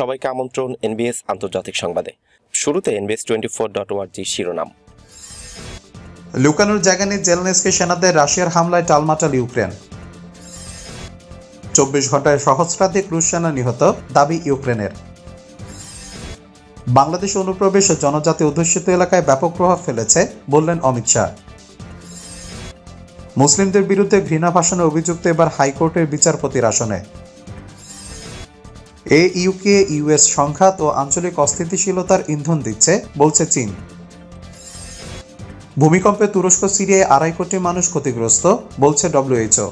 সবাইকে আমন্ত্রণ এনবিএস আন্তর্জাতিক সংবাদে। শুরুতে এনবিএস টোয়েন্টি ফোর ডট ওয়ার্জি শিরোনাম। লুকানোর জায়গা নেই জেলনেসকে সেনাদের রাশিয়ার হামলায় টালমাটাল ইউক্রেন। চব্বিশ ঘন্টায় সহস্রাধিক রুশ সেনা নিহত দাবি ইউক্রেনের। বাংলাদেশ অনুপ্রবেশ জনজাতি অধ্যুষিত এলাকায় ব্যাপক প্রভাব ফেলেছে, বললেন অমিত শাহ। মুসলিমদের বিরুদ্ধে ঘৃণা ভাষণে অভিযুক্ত এবার হাইকোর্টের বিচারপতির আসনে। এ ইউকে ইউএস সংঘাত ও আঞ্চলিক অস্থিতিশীলতার ইন্ধন দিচ্ছে, বলছে চীন। ভূমিকম্পে তুরস্ক, সিরিয়ায় আড়াই কোটি মানুষ ক্ষতিগ্রস্ত, বলছে ডব্লিউএইচও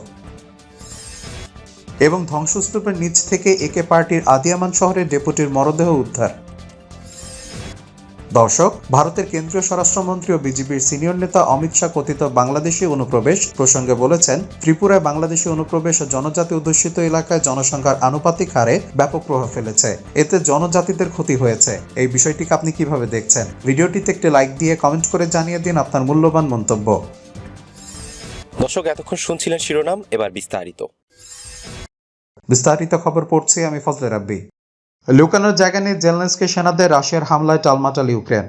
এবং ধ্বংসস্তূপের নিচ থেকে একে পার্টির আদিয়ামান শহরের ডেপুটির মরদেহ উদ্ধার। দর্শক ভারতের কেন্দ্রীয় স্বরাষ্ট্রমন্ত্রী ও বিজেপির সিনিয়র নেতা অমিত শাহ কথিত বাংলাদেশি অনুপ্রবেশ প্রসঙ্গে বলেছেন ত্রিপুরায় বাংলাদেশি অনুপ্রবেশ ও জনজাতি অধ্যুষিত এলাকায় জনসংখ্যার আনুপাতিক হারে ব্যাপক প্রভাব ফেলেছে। এতে জনজাতিদের ক্ষতি হয়েছে। এই বিষয়টিকে আপনি কীভাবে দেখছেন? ভিডিওটিতে একটি লাইক দিয়ে কমেন্ট করে জানিয়ে দিন আপনার মূল্যবান মন্তব্য। দর্শক এতক্ষণ শুনছিলেন শিরোনাম এবার বিস্তারিত। বিস্তারিত খবর পড়ছি আমি ফজলে রাব্বি। লুকানোর জায়গা নিয়ে জেলেন্সকে সেনাদের রাশিয়ার হামলায় টালমাটাল ইউক্রেন।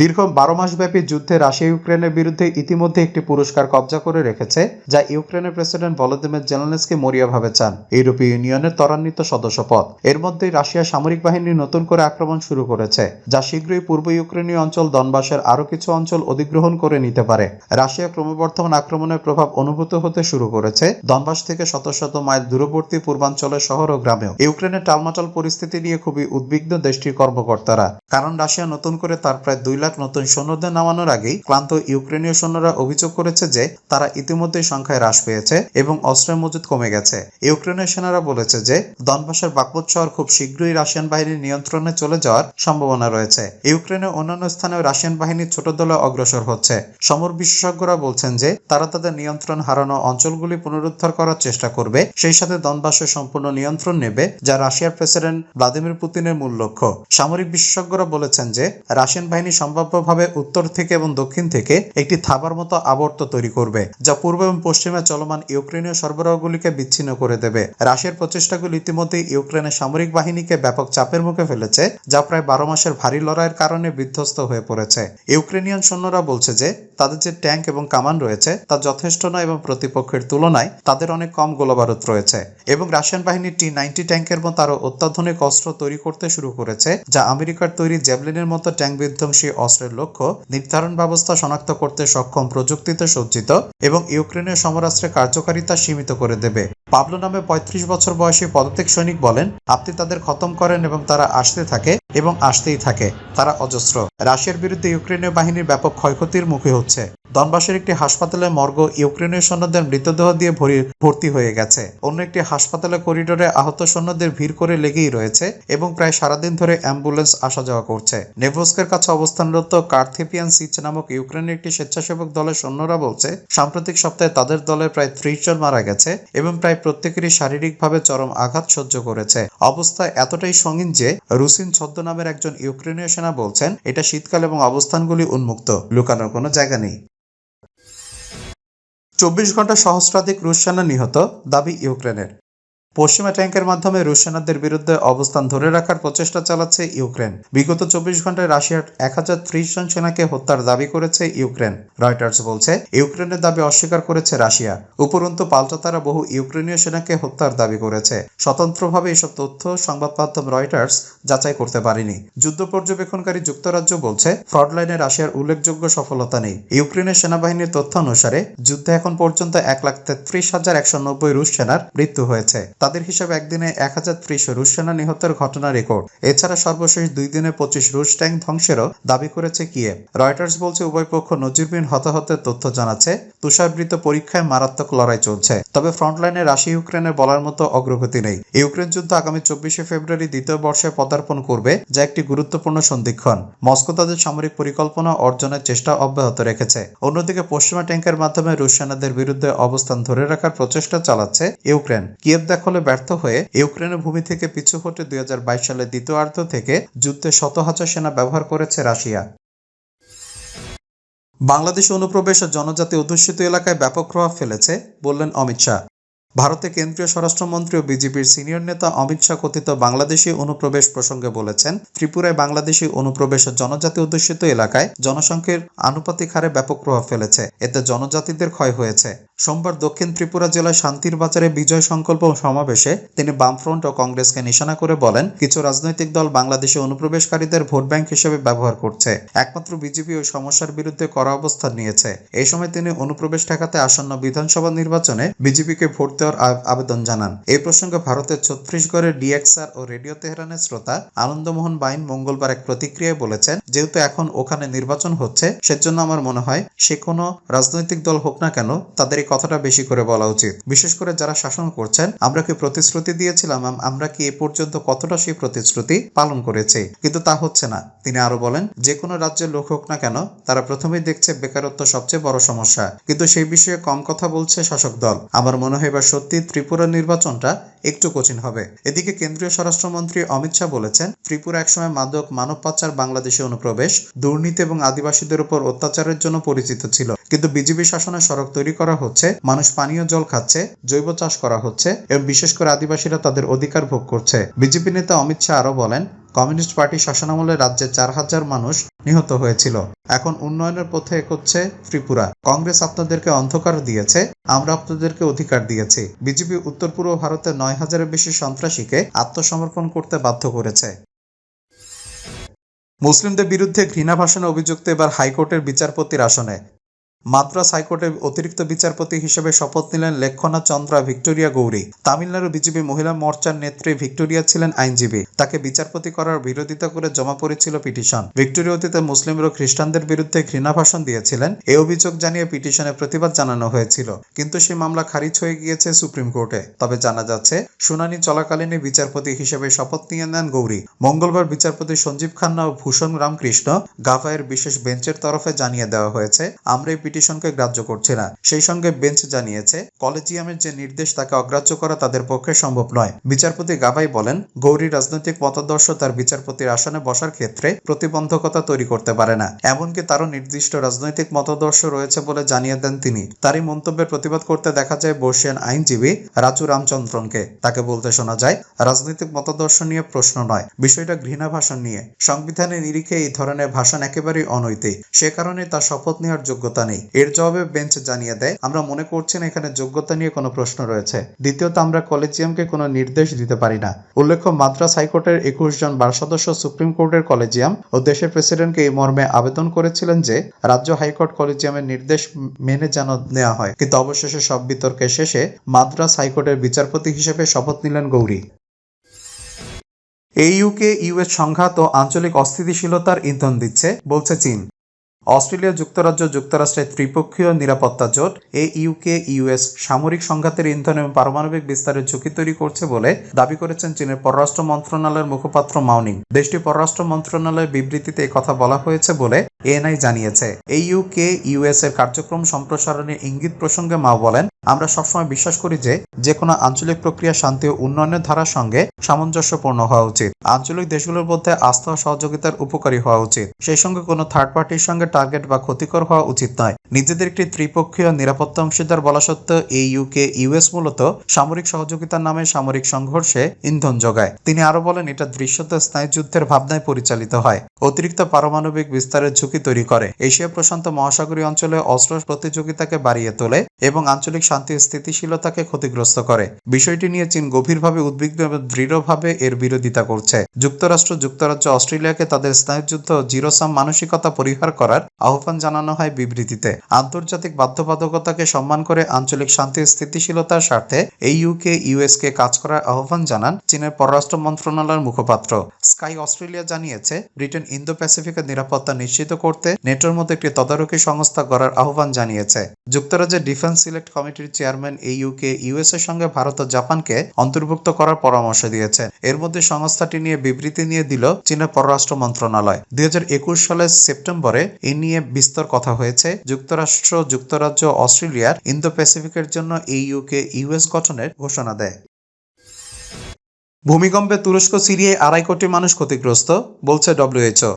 দীর্ঘ বারো মাসব্যাপী যুদ্ধে রাশিয়া ইউক্রেনের বিরুদ্ধে ইতিমধ্যে একটি পুরস্কার কবজা করে রেখেছে, যা ইউক্রেনের প্রেসিডেন্ট ভলোদিমির জেলেনস্কি মরিয়াভাবে চান। ইউরোপীয় ইউনিয়নের ত্বরান্বিত সদস্যপদ এর মধ্যে রাশিয়া সামরিক বাহিনী নতুন করে আক্রমণ শুরু করেছে, যা শীঘ্রই পূর্ব ইউক্রেনীয় অঞ্চল দনবাসের আরও কিছু অঞ্চল অধিগ্রহণ করে নিতে পারে। রাশিয়া ক্রমবর্ধমান আক্রমণের প্রভাব অনুভূত হতে শুরু করেছে, দনবাস থেকে শত শত মাইল দূরবর্তী পূর্বাঞ্চলের শহর ও গ্রামেও। ইউক্রেনের টালমাটাল পরিস্থিতি নিয়ে খুবই উদ্বিগ্ন দেশটির কর্মকর্তারা, কারণ রাশিয়া নতুন করে তার প্রায় দুই লাখ নতুন সৈন্যদের নামানোর আগেই ক্লান্ত ইউক্রেনীয় সৈন্যরা অভিযোগ করেছে যে তারা ইতিমধ্যে সংখ্যায় হ্রাস পেয়েছে এবং অস্ত্রের মজুদ কমে গেছে। ইউক্রেনের সেনারা বলেছে যে দনবাসের বাকমুত শহর খুব শীঘ্রই রাশিয়ান বাহিনীর নিয়ন্ত্রণে চলে যাওয়ার সম্ভাবনা রয়েছে। ইউক্রেনের অন্যান্য স্থানেও রাশিয়ান বাহিনী ছোট দলে অগ্রসর হচ্ছে। সমর বিশেষজ্ঞরা বলছেন যে তারা তাদের নিয়ন্ত্রণ হারানো অঞ্চলগুলি পুনরুদ্ধার করার চেষ্টা করবে, সেই সাথে দনবাসের সম্পূর্ণ নিয়ন্ত্রণ নেবে, যা রাশিয়ার প্রেসিডেন্ট ভ্লাদিমির পুতিনের মূল লক্ষ্য। সামরিক বিশেষজ্ঞরা বলেছেন যে রাশিয়ান বাহিনী সম্ভাব্যভাবে উত্তর থেকে এবং দক্ষিণ থেকে একটি থাবার মতো আবর্ত তৈরি করবে, যা পূর্ব এবং পশ্চিমে চলমান ইউক্রেনীয় সরবরাহগুলিকে বিচ্ছিন্ন করে দেবে। রাশিয়ার প্রচেষ্টাগুলি ইতিমধ্যে ইউক্রেনের সামরিক বাহিনীকে ব্যাপক চাপের মুখে ফেলেছে, যা প্রায় বারো মাসের ভারী লড়াইয়ের কারণে বিধ্বস্ত হয়ে পড়েছে। ইউক্রেনিয়ান সৈন্যরা বলছে যে, তাদের যে ট্যাঙ্ক এবং কামান রয়েছে, তা যথেষ্ট নয় এবং প্রতিপক্ষের তুলনায় তাদের অনেক কম গোলাবারুদ রয়েছে। এবং রাশিয়ান বাহিনী টি নাইনটি ট্যাঙ্কের মতো আরও অত্যাধুনিক অস্ত্র তৈরি করতে শুরু করেছে, যা আমেরিকার তৈরি জ্যাভলিনের মতো ট্যাঙ্ক বিধ্বংসী অস্ত্রের লক্ষ্য নির্ধারণ ব্যবস্থা শনাক্ত করতে সক্ষম প্রযুক্তিতে সজ্জিত এবং ইউক্রেনের সমরাস্ত্রের কার্যকারিতা সীমিত করে দেবে। পাবলো নামে ৩৫ বছর বয়সী পদত্যাগ সৈনিক বলেন, আপনি তাদের খতম করেন এবং তারা আসতে থাকে এবং আসতেই থাকে। তারা অজস্র। রাশিয়ার বিরুদ্ধে ইউক্রেনীয় বাহিনীর ব্যাপক ক্ষয়ক্ষতির মুখে হচ্ছে। দনবাসের একটি হাসপাতালে মর্গ ইউক্রেনীয় সৈন্যদের মৃতদেহ দিয়ে ভরি- ভর্তি হয়ে গেছে। অন্য একটি হাসপাতালে করিডোরে আহত সৈন্যদের ভিড় করে লেগেই রয়েছে এবং প্রায় সারাদিন ধরে অ্যাম্বুলেন্স আসা যাওয়া করছে। নেভস্কের কাছে অবস্থানরত কার্থেপিয়ান সিচ নামক ইউক্রেনের একটি স্বেচ্ছাসেবক দলের সৈন্যরা বলছে, সাম্প্রতিক সপ্তাহে তাদের দলের প্রায় ত্রিশ জন মারা গেছে এবং প্রায় প্রত্যেকেরই শারীরিকভাবে চরম আঘাত সহ্য করেছে। অবস্থা এতটাই সঙ্গীন যে, রুসিন ছদ্ম নামের একজন ইউক্রেনীয় সেনা বলছেন, এটা শীতকাল এবং অবস্থানগুলি উন্মুক্ত, লুকানোর কোনো জায়গা নেই। চব্বিশ ঘণ্টা সহস্রাধিক রুশ সেনা নিহত, দাবি ইউক্রেনের। পশ্চিমা ট্যাঙ্কের মাধ্যমে রুশ সেনাদের বিরুদ্ধে অবস্থান ধরে রাখার প্রচেষ্টা চালাচ্ছে ইউক্রেন। বিগত চব্বিশ ঘন্টায় রাশিয়ার এক হাজার ত্রিশ জন সেনাকে হত্যার দাবি করেছে ইউক্রেন। রয়টার্স বলছে, ইউক্রেনের দাবি অস্বীকার করেছে রাশিয়া। উপরন্তু পাল্টা তারা বহু ইউক্রেনীয় সেনাকে হত্যার দাবি করেছে। স্বতন্ত্রভাবে এসব তথ্য সংবাদ মাধ্যম রয়টার্স যাচাই করতে পারেনি। যুদ্ধ পর্যবেক্ষণকারী যুক্তরাজ্য বলছে, ফ্রন্টলাইনে রাশিয়ার উল্লেখযোগ্য সফলতা নেই। ইউক্রেনের সেনাবাহিনীর তথ্য অনুসারে যুদ্ধে এখন পর্যন্ত এক লাখ তেত্রিশ হাজার একশো নব্বই রুশ সেনার মৃত্যু হয়েছে। তাদের হিসাবে একদিনে এক হাজার ত্রিশ রুশ সেনা নিহতের ঘটনা রেকর্ড। এছাড়া সর্বশেষ দুই দিনে পঁচিশ রুশ ট্যাঙ্ক ধ্বংসেরও দাবি করেছে কিয়েভ। রয়টার্স বলছে, উভয় পক্ষ নজিরবিহীন হতাহতের তথ্য জানাচ্ছে। তুষারবৃত পরীক্ষায় মারাত্মক লড়াই চলছে। তবে ফ্রন্টলাইনে রাশিয়া, ইউক্রেনের বলার মতো অগ্রগতি নেই। ইউক্রেন যুদ্ধ আগামী চব্বিশে ফেব্রুয়ারি দ্বিতীয় বর্ষে পদার্পণ করবে, যা একটি গুরুত্বপূর্ণ সন্ধিক্ষণ। মস্কো তাদের সামরিক পরিকল্পনা অর্জনের চেষ্টা অব্যাহত রেখেছে। অন্যদিকে পশ্চিমা ট্যাঙ্কের মাধ্যমে রুশ সেনাদের বিরুদ্ধে অবস্থান ধরে রাখার প্রচেষ্টা চালাচ্ছে ইউক্রেন। কিয়েভ দখলে ব্যর্থ হয়ে ইউক্রেনের ভূমি থেকে পিছু হটে দুই সালের দ্বিতীয়ার্ধ থেকে যুদ্ধে শত হাজার সেনা ব্যবহার করেছে রাশিয়া। বাংলাদেশ অনুপ্রবেশ ও জনজাতি অধ্যুষিত এলাকায় ব্যাপক প্রভাব ফেলেছে, বললেন অমিত শাহ। ভারতে কেন্দ্রীয় স্বরাষ্ট্রমন্ত্রী ও বিজেপির সিনিয়র নেতা অমিত শাহ কথিত বাংলাদেশি অনুপ্রবেশ প্রসঙ্গে বলেছেন, ত্রিপুরায় বাংলাদেশি অনুপ্রবেশ জনজাতি অধ্যুষিত এলাকায় জনসংখ্যার আনুপাতিক হারে ব্যাপক প্রভাব ফেলেছে। এতে জনজাতিদের ক্ষয় হয়েছে। সোমবার দক্ষিণ ত্রিপুরা জেলার শান্তির বাজারে বিজয় সংকল্প সমাবেশে তিনি বামফ্রন্ট ও কংগ্রেসকে নিশানা করে বলেন, কিছু রাজনৈতিক দল বাংলাদেশে অনুপ্রবেশকারীদের ভোট ব্যাংক হিসেবে ব্যবহার করছে। একমাত্র বিজেপি ওই সমস্যার বিরুদ্ধে কড়া অবস্থান নিয়েছে। এই সময় তিনি অনুপ্রবেশ ঠেকাতে আসন্ন বিধানসভা নির্বাচনে বিজেপিকে ভোট দেওয়ার আবেদন জানান। এই প্রসঙ্গে ভারতের ছত্তিশগড়ের ডিএক্সআর ও রেডিও তেহরানের শ্রোতা আনন্দমোহন বাইন মঙ্গলবার এক প্রতিক্রিয়ায় বলেছেন, যেহেতু এখন ওখানে নির্বাচন হচ্ছে, সেজন্য আমার মনে হয় সে কোনো রাজনৈতিক দল হোক না কেন তাদের এই কথাটা বেশি করে বলা উচিত। বিশেষ করে যারা শাসন করছেন, আমরা কি প্রতিশ্রুতি দিয়েছিলাম? আমরা কি এ পর্যন্ত কতটা সেই প্রতিশ্রুতি পালন করেছি? কিন্তু তা হচ্ছে না। তিনি আরও বলেন, যে কোনো রাজ্যের লোক হোক না কেন, তারা প্রথমেই দেখছে বেকারত্ব সবচেয়ে বড় সমস্যা। কিন্তু সেই বিষয়ে কম কথা বলছে শাসক দল। আমার মনে হয় এবার সত্যি ত্রিপুরা নির্বাচনটা একটু কঠিন হবে। এদিকে কেন্দ্রীয় স্বরাষ্ট্রমন্ত্রী অমিত শাহ বলেছেন, ত্রিপুরা একসময় মাদক, মানব পাচার, বাংলাদেশে অনুপ্রবেশ, দুর্নীতি এবং আদিবাসীদের উপর অত্যাচারের জন্য পরিচিত ছিল। কিন্তু বিজেপি শাসনে সড়ক তৈরি করা হচ্ছে, মানুষ পানীয় জল খাচ্ছে, জৈব চাষ করা হচ্ছে, এবং বিশেষ করে আদিবাসীরা তাদের অধিকার ভোগ করছে। বিজেপি নেতা অমিত শাহ আরও বলেন কমিউনিস্ট পার্টি শাসনামলে রাজ্যে চার হাজার মানুষ নিহত হয়েছিল। এখন উন্নয়নের পথে এগোচ্ছে ত্রিপুরা। কংগ্রেস আপনাদেরকে অন্ধকার দিয়েছে, আমরা আপনাদেরকে অধিকার দিয়েছি। বিজেপি উত্তর পূর্ব ভারতে নয় হাজারের বেশি সন্ত্রাসীকে আত্মসমর্পণ করতে বাধ্য করেছে। মুসলিমদের বিরুদ্ধে ঘৃণা ভাষণে অভিযুক্ত এবার হাইকোর্টের বিচারপতির আসনে। মাদ্রাস হাইকোর্টের অতিরিক্ত বিচারপতি হিসেবে শপথ নিলেন লেখনা চন্দ্রা ভিক্টোরিয়া গৌরী। তামিলনাড়ু বিজেপি মহিলা মোর্চার নেত্রী ভিক্টোরিয়া ছিলেন আইনজীবী। তাকে বিচারপতি করার বিরোধিতা করে জমা পড়েছিল পিটিশন। ভিক্টোরিয়া অতীতে মুসলিম ও খ্রিস্টানদের বিরুদ্ধে ঘৃণা ভাষণ দিয়েছিলেন। এই অভিযোগ জানিয়ে পিটিশনে প্রতিবাদ জানানো হয়েছিল। কিন্তু সেই মামলা খারিজ হয়ে গিয়েছে সুপ্রিম কোর্টে। তবে জানা যাচ্ছে, শুনানি চলাকালীনই বিচারপতি হিসেবে শপথ নিয়ে নেন গৌরী। মঙ্গলবার বিচারপতি সঞ্জীব খান্না ও ভূষণ রামকৃষ্ণ গাভায়ের বিশেষ বেঞ্চের তরফে জানিয়ে দেওয়া হয়েছে, আমরা পিটিশনকে গ্রাহ্য করছি না। সেই সঙ্গে বেঞ্চ জানিয়েছে, কলেজিয়ামের যে নির্দেশ তাকে অগ্রাহ্য করা তাদের পক্ষে সম্ভব নয়। বিচারপতি গাভাই বলেন, গৌরী রাজনৈতিক মতাদর্শ তার বিচারপতির আসনে বসার ক্ষেত্রে প্রতিবন্ধকতা তৈরি করতে পারে না। এমনকি তারও নির্দিষ্ট রাজনৈতিক মতাদর্শ রয়েছে বলে জানিয়ে দেন তিনি। তারই মন্তব্যের প্রতিবাদ করতে দেখা যায় বর্ষিয়ান আইনজীবী রাজু রামচন্দ্রনকে। তাকে বলতে শোনা যায়, রাজনৈতিক মতাদর্শ নিয়ে প্রশ্ন নয়। বিষয়টা ঘৃণা ভাষণ নিয়ে। সংবিধানের নিরিখে এই ধরনের ভাষণ একেবারেই অনৈতিক। সে কারণে তার শপথ নেওয়ার যোগ্যতা নেই। এর জবাবে বেঞ্চ জানিয়ে দেয়, আমরা মনে করছি না এখানে যোগ্যতা নিয়ে কোনো প্রশ্ন রয়েছে। দ্বিতীয়ত, আমরা কলেজিয়ামকে কোনো নির্দেশ দিতে পারি না। উল্লেখ্য, মাদ্রাস হাইকোর্টের একুশ জন বার সদস্য সুপ্রিম কোর্টের কলেজিয়াম ও দেশের প্রেসিডেন্টকে এই মর্মে আবেদন করেছিলেন যে, রাজ্য হাইকোর্ট কলেজিয়ামের নির্দেশ মেনে যেন নেওয়া হয়। কিন্তু অবশেষে সব বিতর্কের শেষে মাদ্রাস হাইকোর্টের বিচারপতি হিসেবে শপথ নিলেন গৌরী। এইউকে ইউএস সংঘাত ও আঞ্চলিক অস্থিতিশীলতার ইন্ধন দিচ্ছে, বলছে চীন। অস্ট্রেলিয়া যুক্তরাজ্য যুক্তরাষ্ট্রের ত্রিপক্ষীয় নিরাপত্তা জোট, এ ইউকে ইউএস সামরিক সংঘাতের ইন্ধন এবং পারমাণবিক বিস্তারের ঝুঁকি তৈরি করছে বলে দাবি করেছেন চীনের পররাষ্ট্র মন্ত্রণালয়ের মুখপাত্র মাউনিং দেশটির পররাষ্ট্র মন্ত্রণালয়ের বিবৃতিতে কথা বলা হয়েছে বলে এএনআই জানিয়েছে। এই ইউকে ইউএস এর কার্যক্রম সম্প্রসারণের ইঙ্গিত প্রসঙ্গে মাও বলেন, আমরা সবসময় বিশ্বাস করি যে যে কোনো আঞ্চলিক প্রক্রিয়া শান্তি ও উন্নয়নের ধারার সঙ্গে সামঞ্জস্যপূর্ণ হওয়া উচিত। আঞ্চলিক দেশগুলোর মধ্যে আস্থা সহযোগিতার উপকারী হওয়া উচিত। সেই সঙ্গে কোনো থার্ড পার্টির সঙ্গে টার্গেট বা ক্ষতিকর হওয়া উচিত নয়। নিজেদের একটি ত্রিপক্ষীয় নিরাপত্তা অংশীদার বলা সত্ত্বেও এই ইউকে ইউএস মূলত সামরিক সহযোগিতার নামে সামরিক সংঘর্ষে ইন্ধন যোগায়। তিনি আরও বলেন, এটা দৃশ্যত স্নায়ুযুদ্ধের ভাবনায় পরিচালিত হয়। অতিরিক্ত পারমাণবিক বিস্তারের ঝুঁকি তৈরি করে। এশিয়া প্রশান্ত মহাসাগরীয় অঞ্চলে অস্ত্র প্রতিযোগিতাকে বাড়িয়ে তোলে এবং আঞ্চলিক শান্তি স্থিতিশীলতাকে ক্ষতিগ্রস্ত করে। বিষয়টি নিয়ে চীন গভীরভাবে উদ্বিগ্ন এবং দৃঢ়ভাবে এর বিরোধিতা করছে। যুক্তরাষ্ট্র, যুক্তরাজ্য, অস্ট্রেলিয়াকে তাদের স্নায়ুযুদ্ধ জিরোসাম মানসিকতা পরিহার করার আহ্বান জানানো হয় বিবৃতিতে। আন্তর্জাতিক বাধ্যবাধকতাকে সম্মান করে আঞ্চলিক শান্তি স্থিতিশীলতার স্বার্থে এই ইউকে ইউএস কে কাজ করার আহ্বান জানান চীনের পররাষ্ট্র মন্ত্রণালয়ের মুখপাত্র। স্কাই অস্ট্রেলিয়া জানিয়েছে, ব্রিটেন ইন্দো প্যাসিফিকের নিরাপত্তা নিশ্চিত করতে নেটোর মতো একটি তদারকি সংস্থা গড়ার আহ্বান জানিয়েছে। যুক্তরাজ্যের ডিফেন্স সিলেক্ট কমিটির চেয়ারম্যান এই ইউকে ইউএস এর সঙ্গে ভারত ও জাপানকে অন্তর্ভুক্ত করার পরামর্শ দিয়েছে। এর মধ্যে সংস্থাটি নিয়ে বিবৃতি নিয়ে দিল চীনের পররাষ্ট্র মন্ত্রণালয়। দুই হাজার একুশ সালের সেপ্টেম্বরে নিয়ে বিস্তর কথা হয়েছে। যুক্তরাষ্ট্র, যুক্তরাজ্য, অস্ট্রেলিয়ার ইন্দো প্যাসিফিকের জন্য ইউকে ইউএস গঠনের ঘোষণা দেয়। ভূমিকম্পে তুরস্ক, সিরিয়ায় আড়াই কোটি মানুষ ক্ষতিগ্রস্ত, বলছে ডব্লিউএইচও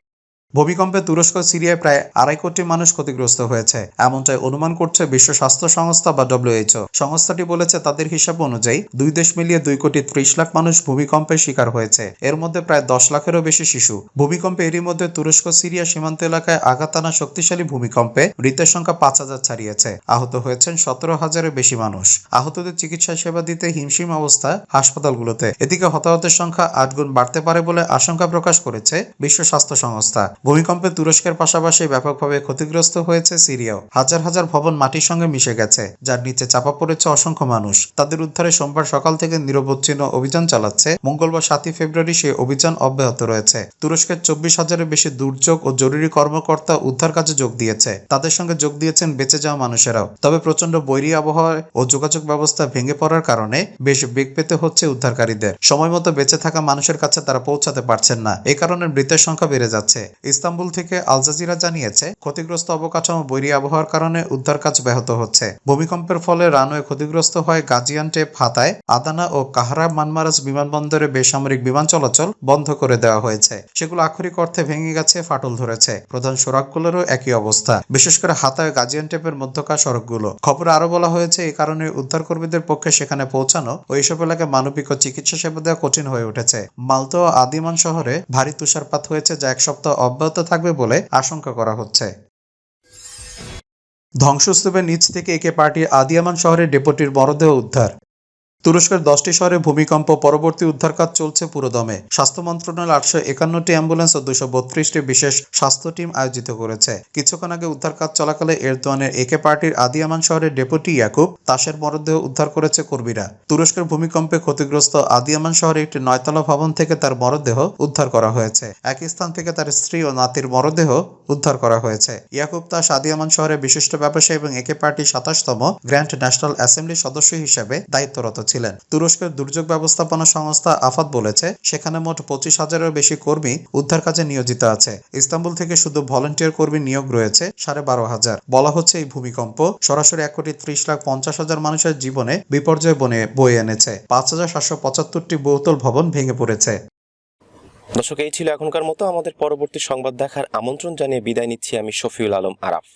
ভূমিকম্পে তুরস্ক, সিরিয়ায় প্রায় আড়াই কোটি মানুষ ক্ষতিগ্রস্ত হয়েছে। এমনটাই অনুমান করছে বিশ্ব স্বাস্থ্য সংস্থা বা ডব্লিউএইচও সংস্থাটি বলেছে, তাদের হিসাব অনুযায়ী দুই দেশ মিলিয়ে দুই কোটি ত্রিশ লাখ মানুষ ভূমিকম্পের শিকার হয়েছে। এর মধ্যে প্রায় দশ লাখেরও বেশি শিশু। ভূমিকম্পে এরই মধ্যে তুরস্ক, সিরিয়া সীমান্ত এলাকায় আঘাত আনা শক্তিশালী ভূমিকম্পে মৃতের সংখ্যা পাঁচ হাজার ছাড়িয়েছে। আহত হয়েছেন সতেরো হাজারের বেশি মানুষ। আহতদের চিকিৎসা সেবা দিতে হিমশিম অবস্থা হাসপাতালগুলোতে। এদিকে হতাহতের সংখ্যা আট গুণ বাড়তে পারে বলে আশঙ্কা প্রকাশ করেছে বিশ্ব স্বাস্থ্য সংস্থা। ভূমিকম্পে তুরস্কের পাশাপাশি ব্যাপকভাবে ক্ষতিগ্রস্ত হয়েছে সিরিয়াও। হাজার হাজার ভবন মাটির সঙ্গে মিশে গেছে, যার নিচে চাপা পড়েছে অসংখ্য মানুষ। তাদের উদ্ধারে সোমবার সকাল থেকে নিরবচ্ছিন্ন অভিযান চালাচ্ছে। মঙ্গলবার সাতই ফেব্রুয়ারি সেই অভিযান অব্যাহত রয়েছে। তুরস্কের চব্বিশ হাজারের বেশি দুর্যোগ ও জরুরি কর্মকর্তা উদ্ধার কাজে যোগ দিয়েছে। তাদের সঙ্গে যোগ দিয়েছেন বেঁচে যাওয়া মানুষেরাও। তবে প্রচণ্ড বৈরী আবহাওয়া ও যোগাযোগ ব্যবস্থা ভেঙে পড়ার কারণে বেশ বেগ পেতে হচ্ছে উদ্ধারকারীদের। সময় মতো বেঁচে থাকা মানুষের কাছে তারা পৌঁছাতে পারছেন না। এ কারণে মৃতের সংখ্যা বেড়ে যাচ্ছে। ইস্তাম্বুল থেকে আল জাজিরা জানিয়েছে, ক্ষতিগ্রস্ত অবকাঠামো বৈরী আবহাওয়ার কারণে উদ্ধার কাজ ব্যাহত হচ্ছে। ভূমিকম্পের ফলে রানওয়ে ক্ষতিগ্রস্ত হয় গাজিয়ান্টেপ হাতায় আদানা ও কাহারা মানমারাজ বিমানবন্দরে বেসামরিক বিমান চলাচল বন্ধ করে দেওয়া হয়েছে। সেগুলো আক্ষরিক অর্থে ভেঙে গেছে, ফাটল ধরেছে। প্রধান সড়কগুলোরও একই অবস্থা। বিশেষ করে হাতায় গাজিয়ান্টেপের মধ্যকার সড়কগুলো। খবরে আরও বলা হয়েছে এই কারণে উদ্ধারকর্মীদের পক্ষে সেখানে পৌঁছানো ও এইসব এলাকায় মানবিক ও চিকিৎসা সেবা দেওয়া কঠিন হয়ে উঠেছে। মালতো আদিমান শহরে ভারী তুষারপাত হয়েছে, যা এক সপ্তাহ অব্যাহত থাকবে বলে আশঙ্কা করা হচ্ছে। ধ্বংসস্তূপের নিচ থেকে একে পার্টির আদিয়ামান শহরের ডেপুটির মরদেহ উদ্ধার। তুরস্কের দশটি শহরে ভূমিকম্প পরবর্তী উদ্ধার কাজ চলছে পুরোদমে। স্বাস্থ্য মন্ত্রণালয় আটশো একান্নটি অ্যাম্বুলেন্স ও দুশো বত্রিশটি বিশেষ স্বাস্থ্য টিম আয়োজিত করেছে। কিছুক্ষণ আগে উদ্ধার কাজ চলাকালে এরদোয়ানের একে পার্টির আদিয়ামান শহরের ডেপুটি ইয়াকুব তাসের মরদেহ উদ্ধার করেছে কর্মীরা। তুরস্কের ভূমিকম্পে ক্ষতিগ্রস্ত আদিয়ামান শহরে একটি নয়তলা ভবন থেকে তার মরদেহ উদ্ধার করা হয়েছে। একই স্থান থেকে তার স্ত্রী ও নাতির মরদেহ উদ্ধার করা হয়েছে। ইয়াকুব তাস আদিয়ামান শহরে বিশিষ্ট ব্যবসায়ী এবং একে পার্টির সাতাশতম গ্র্যান্ড ন্যাশনাল অ্যাসেম্বলি সদস্য হিসেবে দায়িত্বরত ছিলেন। তুরস্কের দুর্যোগ ব্যবস্থাপনা সংস্থা আফাত বলেছে, সেখানে মোট পঁচিশ হাজারের বেশি কর্মী উদ্ধার কাজে নিয়োজিত আছে। ইস্তাম্বুল থেকে শুধু ভলেন্টিয়ার কর্মী নিয়োগ রয়েছে সাড়ে বারো হাজার। বলা হচ্ছে, এই ভূমিকম্প সরাসরি এক কোটি ত্রিশ লাখ পঞ্চাশ হাজার মানুষের জীবনে বিপর্যয় বনে বয়ে এনেছে। পাঁচ হাজার সাতশো পঁচাত্তরটি বহুতল ভবন ভেঙে পড়েছে। দর্শক, এই ছিল এখনকার মতো। আমাদের পরবর্তী সংবাদ দেখার আমন্ত্রণ জানিয়ে বিদায় নিচ্ছি আমি শফিউল আলম আরাফ।